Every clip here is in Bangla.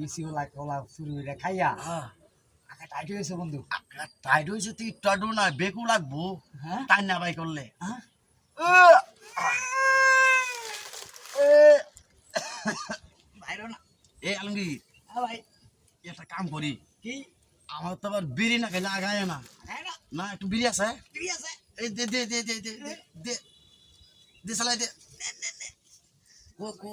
বিসি ওলা কলা চুরি খাইয়া। হ্যাঁ। আকা টাইট হয়েছে বন্ধু। আকা টাইট হয়েছে তুই টডো না বেকু লাগবো। হ্যাঁ। টাইট না বাই করলে। হ্যাঁ। এ আলমগীর। হ্যাঁ ভাই। একটা কাম করি। কি? আমার তো আবার বিড়ি না খেলে আগায় না। না? একটু বিড়ি আছে। বিড়ি আছে? দে দে দে দে দে দে দে। দে চালাই দে। কো কো।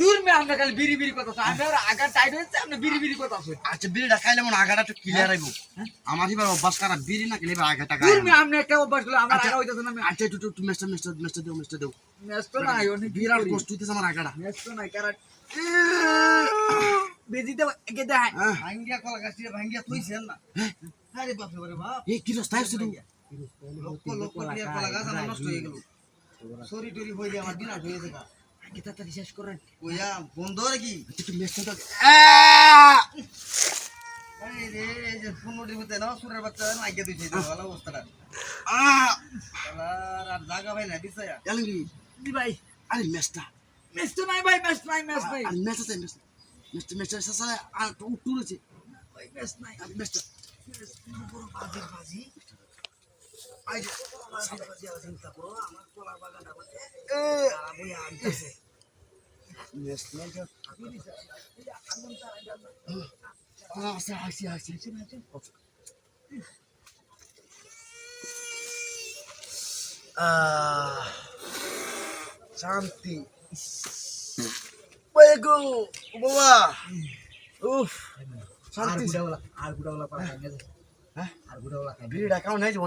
দূর মে আমরা খালি বিড়ি বিড়ি কথা আমরা আগা টাইট হয়েছে আমরা বিড়ি বিড়ি কথা আছে আচ্ছা বিড়িটা খাইলে মনে আগাটা একটু ক্লিয়ার আইব আমার এবার অভ্যাস করা বিড়ি না খেলে এবার আগাটা গায় দূর মে আমরা একটা অভ্যাস করলাম আমরা আগা হইতাছে না আচ্ছা একটু একটু মেস্টার মেস্টার মেস্টার দেও মেস্টার দেও নেস তো নাই অনেক বিরাট কষ্ট হইতেছে আমার আগাটা নেস তো নাই কারণ বেজিতে একে দেয় হ্যাঁ ভাঙ্গিয়া কলা গাছ দিয়ে ভাঙ্গিয়া তুইছেন না আরে বাপরে বারে বাপ এই কি রাস্তা আছে তুই লক্ষ লক্ষ টাকা কলা গাছ আমার নষ্ট হয়ে গেল সরি টরি হয়ে যায় আমার দিন আর হয়ে যাবে আগে তাড়াতাড়ি শেষ করেন। ওয়া বন্ধ আর কি? আচ্ছা, একটু মেশিন তো এই রে এই যে ফোন নোটিস হতে না সুরের ভালো অবস্থাটা। আ আর জায়গা ভাই না দিছায়া এলি দি ভাই। আরে মেশটা মেশটা নাই ভাই মেশ নাই মেশ ভাই আর মেশটা নাই মেশটা মেশটা মেশটা সাসা আর উঠুরেছে ভাই মেশ নাই। আর মেশটা বাজি। Ah, cantik. Baikku, bawa. Uff, cantik. Argudaula, argudaula parangnya. Hah? Argudaula. dah kau naik cuma.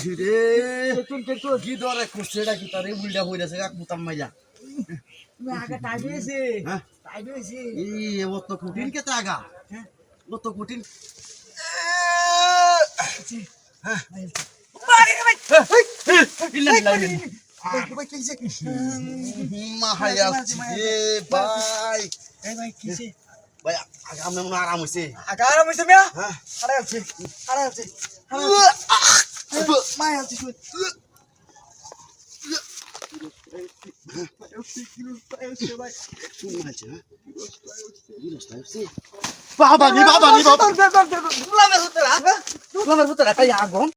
কইছি রে কি দরে করছে এটা কি তারে উল্টা হই যাচ্ছে কাক মুতাম মাইয়া আগা টাই হইছে হ্যাঁ। টাই কঠিন কে আগা? হ্যাঁ। অত কঠিন। হ্যাঁ। বাড়ি রে ভাই। ইল্লা ইল্লা আরাম হয়েছে আরাম হয়েছে মিয়া? হ্যাঁ। হারা আছে। হারা Mai hat sich mit. বাবা। নি বাবা নি বাবা তোমরা তোমরা তোমরা তাই আগুন।